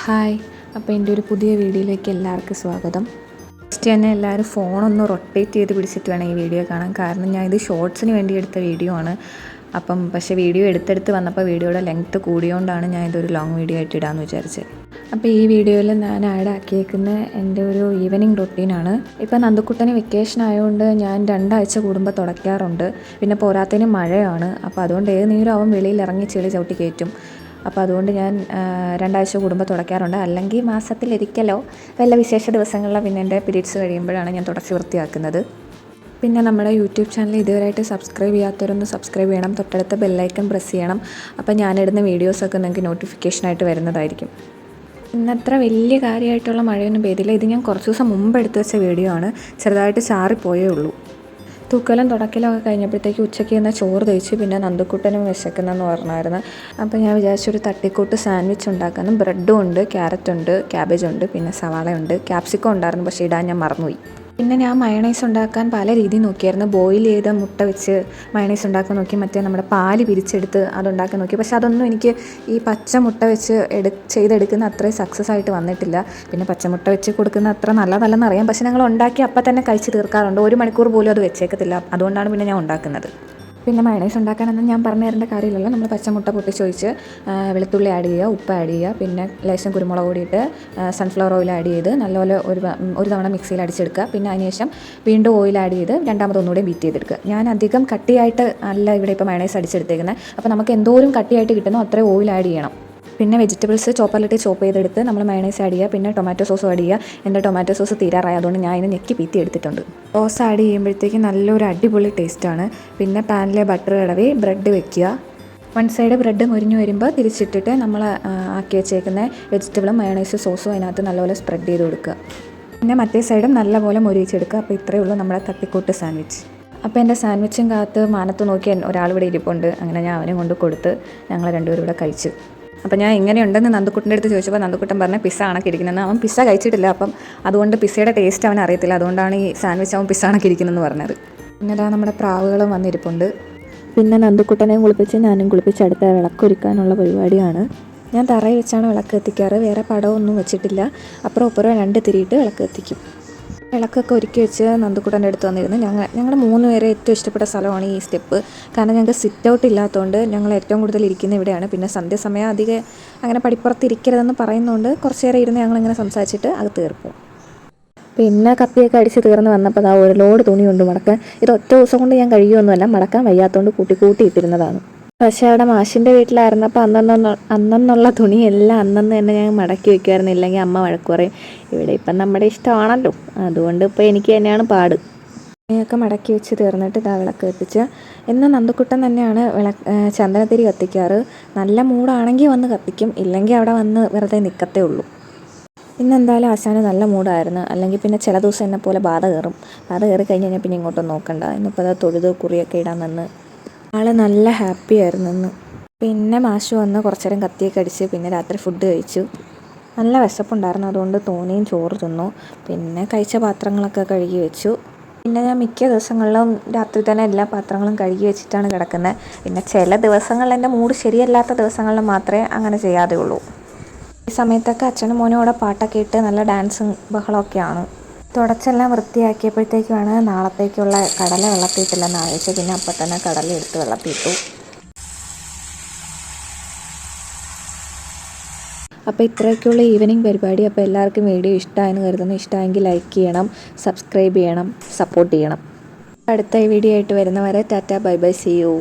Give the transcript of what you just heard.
Hi അപ്പോൾ എന്റെ ഒരു പുതിയ വീഡിയോയിലേക്ക് എല്ലാവർക്കും സ്വാഗതം. ഫസ്റ്റ് തന്നെ എല്ലാവരും ഫോണൊന്ന് റൊട്ടേറ്റ് ചെയ്ത് പിടിച്ചിട്ട് വേണം ഈ വീഡിയോ കാണാൻ. കാരണം ഞാൻ ഇത് ഷോർട്സിന് വേണ്ടി എടുത്ത വീഡിയോ ആണ്. അപ്പം പക്ഷേ വീഡിയോ എടുത്തെടുത്ത് വന്നപ്പോൾ വീഡിയോയുടെ ലെങ്ത്ത് കൂടിയോണ്ടാണ് ഞാൻ ഇതൊരു ലോങ് വീഡിയോ ആയിട്ട് ഇടാമെന്ന് വിചാരിച്ചത്. അപ്പോൾ ഈ വീഡിയോയിൽ ഞാൻ ആഡ് ആക്കിയേക്കുന്ന എന്റെ ഒരു ഈവനിങ് റൊട്ടീനാണ് ഇപ്പോൾ നന്ദക്കുട്ടന് വെക്കേഷൻ ആയതുകൊണ്ട് ഞാൻ രണ്ടാഴ്ച കൂടുമ്പോൾ തുടയ്ക്കാറുണ്ട്. പിന്നെ പോരാത്തതിന് മഴയാണ്. അപ്പോൾ അതുകൊണ്ട് ഏത് നേരം അവൻ വെളിയിൽ ഇറങ്ങി ചെളി ചവിട്ടി കയറ്റും. അപ്പോൾ അതുകൊണ്ട് ഞാൻ രണ്ടാഴ്ച കൂടുമ്പോൾ തുടയ്ക്കാറുണ്ട്. അല്ലെങ്കിൽ മാസത്തിലൊരിക്കലോ വല്ല വിശേഷ ദിവസങ്ങളിലോ പിന്നെ എന്റെ പീരീഡ്സ് കഴിയുമ്പോഴാണ് ഞാൻ തുടച്ച് വൃത്തിയാക്കുന്നത്. പിന്നെ നമ്മുടെ യൂട്യൂബ് ചാനൽ ഇതുവരെയായിട്ട് സബ്സ്ക്രൈബ് ചെയ്യാത്തവരൊന്ന് സബ്സ്ക്രൈബ് ചെയ്യണം. തൊട്ടടുത്ത ബെല്ലൈക്കൺ പ്രസ് ചെയ്യണം. അപ്പോൾ ഞാനിടുന്ന വീഡിയോസൊക്കെ നിങ്ങൾക്ക് നോട്ടിഫിക്കേഷനായിട്ട് വരുന്നതായിരിക്കും. ഇന്നത്ര വലിയ കാര്യമായിട്ടുള്ള മഴയൊന്നും പെയ്തില്ല. ഇത് ഞാൻ കുറച്ച് ദിവസം മുമ്പ് എടുത്തു വെച്ച വീഡിയോ ആണ്. ചെറുതായിട്ട് ചാറിപ്പോയേ ഉള്ളൂ. തൂക്കലും തുടക്കലൊക്കെ കഴിഞ്ഞപ്പോഴത്തേക്ക് ഉച്ചയ്ക്ക് ഇന്ന് ചോറ് തേച്ച് പിന്നെ നന്ദുക്കുട്ടനും വിശക്കുന്നെന്ന് പറഞ്ഞായിരുന്നു. അപ്പോൾ ഞാൻ വിചാരിച്ചൊരു തട്ടിക്കൂട്ട് സാൻഡ്വിച്ച് ഉണ്ടാക്കാനും. ബ്രെഡും ഉണ്ട് ക്യാരറ്റുണ്ട് ക്യാബേജ് ഉണ്ട് പിന്നെ സവാള ഉണ്ട് ക്യാപ്സിക്കം ഉണ്ടായിരുന്നു പക്ഷേ ഇടാൻ ഞാൻ മറന്നുപോയി. പിന്നെ ഞാൻ മയണൈസ് ഉണ്ടാക്കാൻ പല രീതി നോക്കിയായിരുന്നു. ബോയിൽ ചെയ്ത മുട്ട വെച്ച് മയണൈസ് ഉണ്ടാക്കാൻ നോക്കി മറ്റേ നമ്മുടെ പാൽ പിരിച്ചെടുത്ത് അതുണ്ടാക്കാൻ നോക്കി. പക്ഷെ അതൊന്നും എനിക്ക് ഈ പച്ച മുട്ട വെച്ച് എടു ചെയ്തെടുക്കുന്ന അത്രയും സക്സസ് ആയിട്ട് വന്നിട്ടില്ല. പിന്നെ പച്ചമുട്ട വെച്ച് കൊടുക്കുന്ന അത്ര നല്ലതല്ലെന്ന് അറിയാം. പക്ഷെ ഞങ്ങൾ ഉണ്ടാക്കി അപ്പം തന്നെ കഴിച്ച് തീർക്കാറുണ്ട്. ഒരു മണിക്കൂർ പോലും അത് വെച്ചേക്കത്തില്ല. അതുകൊണ്ടാണ് പിന്നെ ഞാൻ ഉണ്ടാക്കുന്നത്. പിന്നെ മയണൈസ് ഉണ്ടാക്കാനൊന്നും ഞാൻ പറഞ്ഞു തരേണ്ട കാര്യമില്ലല്ലോ. നമ്മൾ പച്ചമുട്ട പൊട്ടിച്ചൊഴിച്ച് വെളുത്തുള്ളി ആഡ് ചെയ്യുക ഉപ്പ് ആഡ് ചെയ്യുക പിന്നെ ലേശം കുരുമുളക് കൂടിയിട്ട് സൺഫ്ലവർ ഓയിൽ ആഡ് ചെയ്ത് നല്ലപോലെ ഒരു ഒരു തവണ മിക്സിയിൽ അടിച്ചെടുക്കുക. പിന്നെ അതിനുശേഷം വീണ്ടും ഓയിൽ ആഡ് ചെയ്ത് രണ്ടാമത് ഒന്നുകൂടി ബീറ്റ് ചെയ്തെടുക്കുക. ഞാൻ അധികം കട്ടിയായിട്ട് അല്ല ഇവിടെ ഇപ്പോൾ മയണൈസ് അടിച്ചെടുത്തേക്കുന്നത് അപ്പോൾ നമുക്ക് എന്തോരം കട്ടിയായിട്ട് കിട്ടുന്നോ അത്രയും ഓയിൽ ആഡ് ചെയ്യണം. പിന്നെ വെജിറ്റബിൾസ് ചോപ്പറിലിട്ട് ചോപ്പ് ചെയ്തെടുത്ത് നമ്മൾ മയണൈസ് ആഡ് ചെയ്യുക പിന്നെ ടൊമാറ്റോ സോസും ആഡ് ചെയ്യുക. എന്റെ ടൊമാറ്റോ സോസ് തീരാറായി. അതുകൊണ്ട് ഞാൻ അതിന് ഞെക്കി പീത്തി എടുത്തിട്ടുണ്ട്. സോസ് ആഡ് ചെയ്യുമ്പോഴത്തേക്ക് നല്ലൊരു അടിപൊളി ടേസ്റ്റാണ് പിന്നെ പാനിലെ ബട്ടർ ഇടവി ബ്രെഡ് വെക്കുക. വൺ സൈഡ് ബ്രെഡ് മുരിഞ്ഞു വരുമ്പോൾ തിരിച്ചിട്ടിട്ട് നമ്മൾ ആക്കി വെച്ചേക്കുന്ന വെജിറ്റബിളും മയണൈസ് സോസും അതിനകത്ത് നല്ലപോലെ സ്പ്രെഡ് ചെയ്ത് കൊടുക്കുക. പിന്നെ മറ്റേ സൈഡും നല്ലപോലെ മുരിച്ചെടുക്കുക അപ്പോൾ ഇത്രയേ ഉള്ളൂ നമ്മുടെ തട്ടിക്കൂട്ട് സാൻഡ്വിച്ച് അപ്പോൾ എന്റെ സാൻഡ്വിച്ചും കാത്ത് മാനത്ത് നോക്കി ഒരാൾ ഇവിടെ ഇരിപ്പുണ്ട്. അങ്ങനെ ഞാൻ അവനെ കൊണ്ട് കൊടുത്ത് ഞങ്ങൾ രണ്ടുപേരും ഇവിടെ കഴിച്ചു. അപ്പോൾ ഞാൻ എങ്ങനെയുണ്ടെന്ന് നന്ദുക്കുട്ടിന്റെ അടുത്ത് ചോദിച്ചപ്പോൾ നന്ദുക്കുട്ടൻ പറഞ്ഞ പിസ്സ കണക്കിരിക്കുന്നതെന്ന് അവൻ പിസ്സ കഴിച്ചിട്ടില്ല. അപ്പം അതുകൊണ്ട് പിസ്സയുടെ ടേസ്റ്റ് അവൻ അറിയത്തില്ല. അതുകൊണ്ടാണ് ഈ സാൻഡ്വിച്ച് അവൻ പിസ്സ കണക്കിരിക്കുന്നതെന്ന് പറഞ്ഞത്. പിന്നെ ഇതാ നമ്മുടെ പ്രാവുകളും വന്നിരിപ്പുണ്ട്. പിന്നെ നന്ദുക്കുട്ടനെയും കുളിപ്പിച്ച് ഞാനും കുളിപ്പിച്ച് അടുത്ത വിളക്കൊരുക്കാനുള്ള പരിപാടിയാണ്. ഞാൻ തറയിൽ വെച്ചാണ് വിളക്ക് എത്തിക്കാറ് വേറെ പടമൊന്നും വെച്ചിട്ടില്ല. അപ്പുറം ഒപ്പുറം രണ്ട് തിരിയിട്ട് വിളക്ക് എത്തിക്കും വിളക്കൊക്കെ ഒരുക്കി വെച്ച് നന്ദുക്കുട്ടന്റെ അടുത്ത് വന്നിരുന്നു. ഞങ്ങൾ ഞങ്ങളുടെ മൂന്ന് പേരെ ഏറ്റവും ഇഷ്ടപ്പെട്ട സ്ഥലമാണ് ഈ സ്റ്റെപ്പ്. കാരണം ഞങ്ങൾക്ക് സിറ്റ് ഔട്ട് ഇല്ലാത്തതുകൊണ്ട് ഞങ്ങൾ ഏറ്റവും കൂടുതൽ ഇരിക്കുന്ന ഇവിടെയാണ്. പിന്നെ സന്ധ്യസമയം അധികം അങ്ങനെ പടിപ്പുറത്ത് ഇരിക്കരുതെന്ന് പറയുന്നതുകൊണ്ട് കുറച്ച് നേരം ഇരുന്ന് ഞങ്ങളിങ്ങനെ സംസാരിച്ചിട്ട് അത് തീർക്കും. പിന്നെ കപ്പിയൊക്കെ അടിച്ച് തീർന്ന് വന്നപ്പോൾ ആ ഒരു ലോഡ് തുണിയുണ്ട് മടക്കാൻ. ഇത് ഒറ്റ ദിവസം കൊണ്ട് ഞാൻ കഴിയുമൊന്നുമല്ല മടക്കാൻ വയ്യാത്തതുകൊണ്ട് കൂട്ടി കൂട്ടി ഇട്ടിരുന്നതാണ്. പക്ഷേ അവിടെ മാഷിന്റെ വീട്ടിലായിരുന്നപ്പോൾ അന്നന്ന് അന്നെന്നുള്ള തുണിയെല്ലാം അന്നന്ന് തന്നെ ഞാൻ മടക്കി വെക്കുമായിരുന്നു. ഇല്ലെങ്കിൽ അമ്മ വഴക്ക് പറയും. ഇവിടെ ഇപ്പം നമ്മുടെ ഇഷ്ടമാണല്ലോ. അതുകൊണ്ട് ഇപ്പോൾ എനിക്ക് തന്നെയാണ് പാട്. തുണിയൊക്കെ മടക്കി വെച്ച് തീർന്നിട്ട് ഇതാ വിളക്ക് കത്തിച്ച് എന്ന് നന്ദക്കുട്ടൻ തന്നെയാണ് വിളക്ക് ചന്ദനത്തിരി കത്തിക്കാറ്. നല്ല മൂടാണെങ്കിൽ വന്ന് കത്തിക്കും. ഇല്ലെങ്കിൽ അവിടെ വന്ന് വെറുതെ നിൽക്കത്തേ ഉള്ളൂ. ഇന്ന് എന്തായാലും ആശാന് നല്ല മൂടായിരുന്നു. അല്ലെങ്കിൽ പിന്നെ ചില ദിവസം എന്നെ പോലെ ബാധ കയറും. ബാധ കയറി കഴിഞ്ഞ് കഴിഞ്ഞാൽ പിന്നെ ഇങ്ങോട്ടും നോക്കണ്ട. ഇന്നിപ്പോൾ അത് തൊഴുത് കുറിയൊക്കെ ഇടാൻ നിന്ന് ആൾ നല്ല ഹാപ്പി ആയിരുന്നു പിന്നെ മാഷ് വന്ന് കുറച്ചു നേരം കത്തിയൊക്കെ അടിച്ച് പിന്നെ രാത്രി ഫുഡ് കഴിച്ചു. നല്ല വിശപ്പുണ്ടായിരുന്നു അതുകൊണ്ട് തോനെയും ചോറ് തിന്നു. പിന്നെ കഴിച്ച പാത്രങ്ങളൊക്കെ കഴുകി വെച്ചു. പിന്നെ ഞാൻ മിക്ക ദിവസങ്ങളിലും രാത്രി തന്നെ എല്ലാ പാത്രങ്ങളും കഴുകി വെച്ചിട്ടാണ് കിടക്കുന്നത്. പിന്നെ ചില ദിവസങ്ങളിൽ എന്റെ മൂഡ് ശരിയല്ലാത്ത ദിവസങ്ങളിൽ മാത്രമേ അങ്ങനെ ചെയ്യാതെ ഉള്ളൂ ഈ സമയത്തൊക്കെ അച്ഛനും മോനും കൂടെ പാട്ടൊക്കെ ഇട്ട് നല്ല ഡാൻസും ബഹളമൊക്കെയാണ്. തുടച്ചെല്ലാം വൃത്തിയാക്കിയപ്പോഴത്തേക്കുമാണ് നാളത്തേക്കുള്ള കടല വെള്ളത്തിയിട്ടില്ലെന്ന് ആലോചിച്ച് പിന്നെ അപ്പം തന്നെ കടല എടുത്ത് വെള്ളത്തിയിട്ടു അപ്പോൾ ഇത്രയൊക്കെയുള്ള ഈവനിങ് പരിപാടി അപ്പോൾ എല്ലാവർക്കും വീഡിയോ ഇഷ്ടമായെന്ന് കരുതുന്നു. ഇഷ്ടമായെങ്കിൽ ലൈക്ക് ചെയ്യണം സബ്സ്ക്രൈബ് ചെയ്യണം സപ്പോർട്ട് ചെയ്യണം. അടുത്ത വീഡിയോ ആയിട്ട് വരുന്നവരെ Tata bye bye see U.